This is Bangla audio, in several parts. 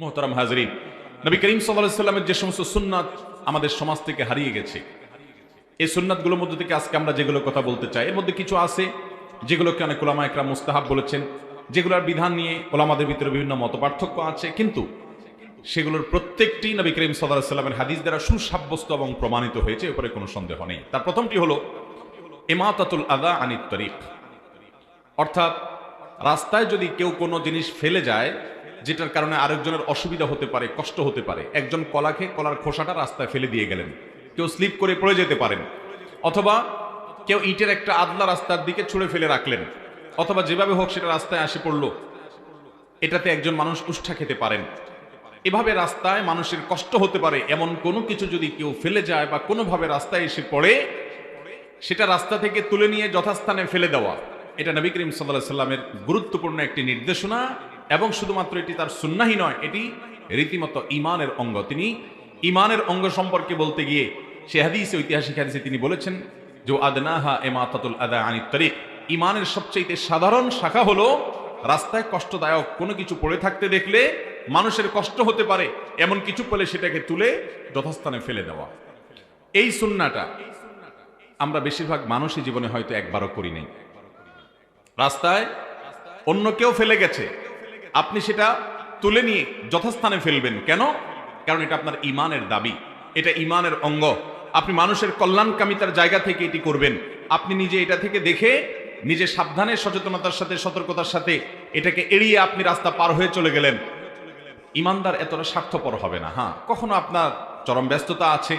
মোহতারাম হাজরিন, নবী করিম সাল্লামের যে সমস্ত সুন্নাত আমাদের সমাজ থেকে হারিয়ে গেছে, এই সুন্নাতগুলোর মধ্যে থেকে আজকে আমরা যেগুলো কথা বলতে চাই, এর মধ্যে কিছু আছে যেগুলোকে অনেক ওলামা একরাম মুস্তাহাব বলেছেন, যেগুলোর বিধান নিয়ে ওলামাদের ভিতরে বিভিন্ন মত পার্থক্য আছে, কিন্তু সেগুলোর প্রত্যেকটি নবী করিম সাল্লাহ সাল্লামের হাদিস দ্বারা সুসাব্যস্ত এবং প্রমাণিত হয়েছে, এ উপরে কোনো সন্দেহ নেই। তার প্রথমটি হলো এমাতাতুল আদা আনিত তরিক, অর্থাৎ রাস্তায় যদি কেউ কোনো জিনিস ফেলে যায় যেটার কারণে আরেকজনের অসুবিধা হতে পারে, কষ্ট হতে পারে। একজন কলা খেয়ে কলার খোসাটা রাস্তায় ফেলে দিয়ে গেলেন। কেউ স্লিপ করে পড়ে যেতে পারেন। অথবা কেউ ইটের একটা আদলা রাস্তার দিকে ছুঁড়ে ফেলে রাখলেন। অথবা যেভাবে হোক সেটা রাস্তায় আসে পড়ল। এটাতে একজন মানুষ উষ্ঠা খেতে পারেন। এভাবে রাস্তায় মানুষের কষ্ট হতে পারে। এমন কোনো কিছু যদি কেউ ফেলে যায় বা কোনোভাবে রাস্তায় এসে পড়ে, সেটা রাস্তা থেকে তুলে নিয়ে যথাস্থানে ফেলে দেওয়া। এটা নবী করিম সাল্লাহ সাল্লামের গুরুত্বপূর্ণ একটি নির্দেশনা। এবং শুধুমাত্র এটি তার সুন্নাহি নয়, এটি রীতিমতো ইমানের অঙ্গ। তিনি ইমানের অঙ্গ সম্পর্কে বলতে গিয়ে সে হাদিসে, ঐতিহাসিক হাদিসে তিনি বলেছেন যে আদনাহা এমাতাতুল আদা আনি তরিক। ইমানের সবচেয়ে সাধারণ শাখা হলো রাস্তায় কষ্টদায়ক কোনো কিছু পড়ে থাকতে দেখলে মানুষের কষ্ট হতে পারে, এমন কিছু পেলে সেটাকে তুলে যথাস্থানে ফেলে দেওয়া। এই সুন্নাটা আমরা বেশিরভাগ মানুষই জীবনে হয়তো একবারও করি নাই। রাস্তায় অন্য কেউ ফেলে গেছে আপনি সেটা তুলে নিয়ে যথাস্থানে ফেলবেন। কেন? কারণ এটা আপনার ইমানের দাবি। এটা ইমানের অঙ্গ। আপনি মানুষের কল্যাণকামিতার জায়গা থেকে এটি করবেন। আপনি নিজে এটা থেকে দেখে নিজে সাবধানে, সচেতনতার সাথে, সতর্কতার সাথে এটাকে এড়িয়ে আপনি রাস্তা পার হয়ে চলে গেলেন। ইমানদার এতটা স্বার্থপর হবে না হ্যাঁ? কখনো আপনার চরম ব্যস্ততা আছে।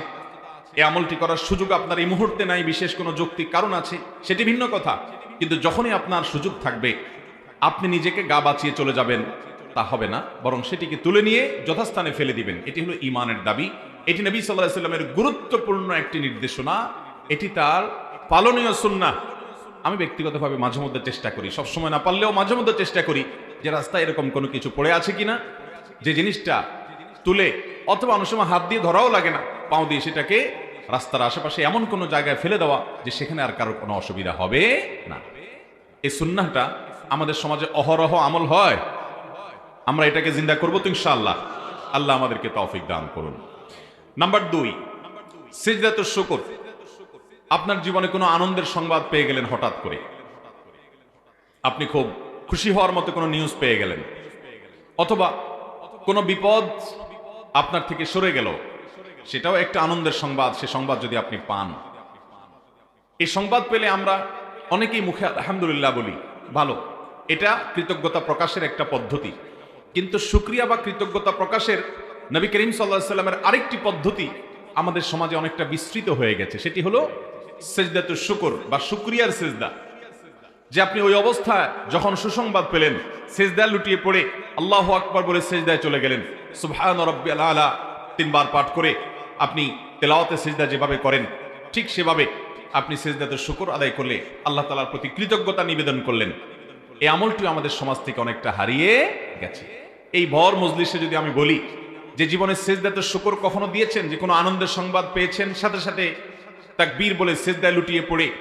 এই আমলটি করার সুযোগ আপনার এই মুহূর্তে নাই। বিশেষ কোনো যৌক্তিক কারণ আছে। সেটি ভিন্ন কথা। কিন্তু যখনই আপনার সুযোগ থাকবে আপনি নিজেকে গা বাঁচিয়ে চলে যাবেন, তা হবে না। বরং সেটিকে তুলে নিয়ে যথাস্থানে ফেলে দিবেন। এটি হলো ইমানের দাবি। এটি নবী সাল্লাহ সাল্লামের গুরুত্বপূর্ণ একটি নির্দেশনা। এটি তার পালনীয় সুন্না আমি ব্যক্তিগতভাবে মাঝে মধ্যে চেষ্টা করি। সবসময় না পারলেও মাঝে মধ্যে চেষ্টা করি যে রাস্তায় এরকম কোনো কিছু পড়ে আছে কিনা, যে জিনিসটা তুলে, অথবা অনেক হাত দিয়ে ধরাও লাগে না। পাও দিয়ে সেটাকে রাস্তার আশেপাশে এমন কোনো জায়গায় ফেলে দেওয়া যে সেখানে আর কারোর কোনো অসুবিধা হবে না। এই সুন্নাহটা আমাদের সমাজে অহরহ আমল হয়, আমরা এটাকে জিন্দা করব তো ইনশাআল্লাহ। আল্লাহ আমাদেরকে তৌফিক দান করুন। নাম্বার দুই সিজদাত শুকর। আপনার জীবনে কোনো আনন্দের সংবাদ পেয়ে গেলেন হঠাৎ করে। আপনি খুব খুশি হওয়ার মতো কোনো নিউজ পেয়ে গেলেন। অথবা কোনো বিপদ আপনার থেকে সরে গেল। সেটাও একটা আনন্দের সংবাদ, সে সংবাদ যদি আপনি পান। এই সংবাদ পেলে আমরা অনেকেই মুখে আলহামদুলিল্লাহ বলি, ভালো। এটা কৃতজ্ঞতা প্রকাশের একটা পদ্ধতি। কিন্তু সুক্রিয়া বা কৃতজ্ঞতা প্রকাশের নবী করিম সাল্লাহ সাল্লামের আরেকটি পদ্ধতি আমাদের সমাজে অনেকটা বিস্তৃত হয়ে গেছে। সেটি হলো সেজদাতু শুকর বা শুক্রিয়ার সেজদা। যে আপনি ওই অবস্থায় যখন সুসংবাদ পেলেন, সেজদা লুটিয়ে পড়ে আল্লাহ আকবর বলে সেজদায় চলে গেলেন। সুবহান রব্বি আলা তিনবার পাঠ করে আপনি তেলাওয়াতে সেজদা যেভাবে করেন, ঠিক সেভাবে আপনি সেজদাতে শুকর আদায় করলে আল্লাহ তালার প্রতি কৃতজ্ঞতা নিবেদন করলেন। এই আমলটি আমাদের সমাজ থেকে অনেকটা হারিয়ে গেছে। এই ভর মজলিসে যদি আমি বলি যে জীবনে সেজদাতে শুকর কখনো দিয়েছেন? যে কোনো আনন্দের সংবাদ পেয়েছেন? সাথে সাথে তাকবীর বলে সেজদায় লুটিয়ে পড়ে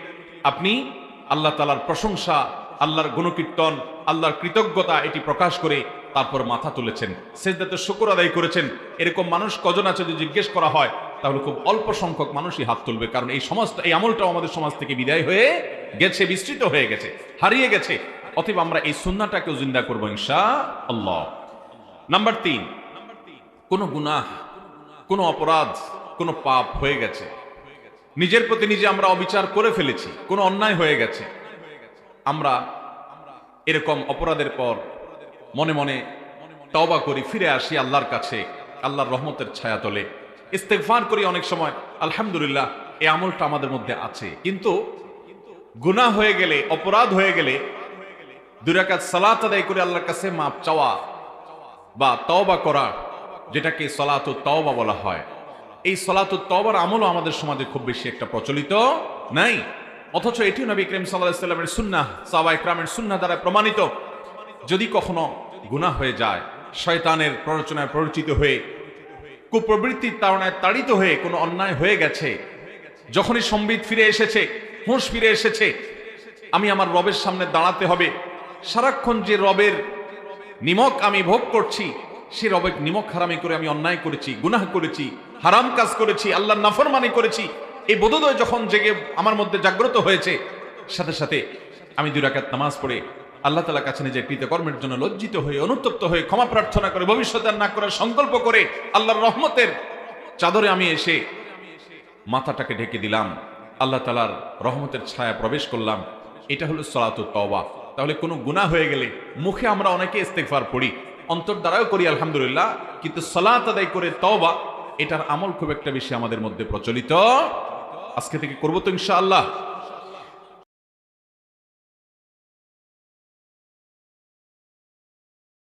আপনি আল্লাহ তালার প্রশংসা, আল্লাহর গুণকীর্তন, আল্লাহর কৃতজ্ঞতা এটি প্রকাশ করে তারপর মাথা তুলেছেন। সেজদাতে শুকর আদায় করেছেন। এরকম মানুষ কজন আছে যদি জিজ্ঞেস করা হয়, তাহলে খুব অল্প সংখ্যক মানুষই হাত তুলবে। কারণ এই সমস্ত এই আমলটাও আমাদের সমাজ থেকে বিদায় হয়ে গেছে, বিস্তৃত হয়ে গেছে, হারিয়ে গেছে। অতএব আমরা এই সুন্নাটাকেও জিন্দা করব ইনশা আল্লাহ। নাম্বার তিন, কোনো গুনাহ, কোনো অপরাধ, কোনো পাপ হয়ে গেছে। নিজের প্রতি নিজে আমরা অবিচার করে ফেলেছি, কোনো অন্যায় হয়ে গেছে। আমরা এরকম অপরাধের পর মনে মনে তওবা করি, ফিরে আসি আল্লাহর কাছে, আল্লাহর রহমতের ছায়া তলে ইস্তেগফার করি অনেক সময়, আলহামদুলিল্লাহ, এই আমলটা আমাদের মধ্যে আছে। কিন্তু গুনাহ হয়ে গেলে, অপরাধ হয়ে গেলে দুরাকাত সালাত আদায় করে আল্লাহর কাছে মাপ চাওয়া বা তওবা করা, যেটাকে সলাত তওবা বলা হয়। এই সলাত তওবার আমলও আমাদের সমাজে খুব বেশি একটা প্রচলিত নাই। অথচ এটিও নবী করিম সাল্লাহ সাল্লামের সুন্নাহ সাবা ইকরামের সুন্নাহ দ্বারা প্রমাণিত। যদি কখনো গুনাহ হয়ে যায়, শয়তানের প্ররোচনায় প্ররোচিত হয়ে, কুপ্রবৃত্তির তাড়নায় তাড়িত হয়ে কোনো অন্যায় হয়ে গেছে, যখনই সম্বিত ফিরে এসেছে, হুঁশ ফিরে এসেছে, আমি আমার রবের সামনে দাঁড়াতে হবে সারাক্ষণ যে রবের নিমক আমি ভোগ করছি, সে রবের নিমক হারামি করে আমি অন্যায় করেছি, গুনাহ করেছি, হারাম কাজ করেছি, আল্লাহর নাফরমানি করেছি। এই বোধোদয় যখন জেগে আমার মধ্যে জাগ্রত হয়েছে, সাথে সাথে আমি দুই রাকাত নামাজ পড়ে আল্লাহ তালা কাছে নিজের কৃতকর্মের জন্য লজ্জিত হয়ে, অনুতপ্ত হয়ে ক্ষমা প্রার্থনা করে ভবিষ্যতে না করার সংকল্প করে আল্লাহর রহমতের চাদরে আমি এসে মাথাটাকে ঢেকে দিলাম। আল্লাহ তালার রহমতের ছায়া প্রবেশ করলাম। এটা হলো সলাত তওবা। তাহলে কোনো গুণা হয়ে গেলে মুখে আমরা অনেকে ইস্তেকফার পড়ি, অন্তর দ্বারাও করি, আলহামদুলিল্লাহ, কিন্তু সলাত আদায় করে তওবা, এটার আমল খুব একটা বেশি আমাদের মধ্যে প্রচলিত। আজকে থেকে করব তো ইনশাআল্লাহ।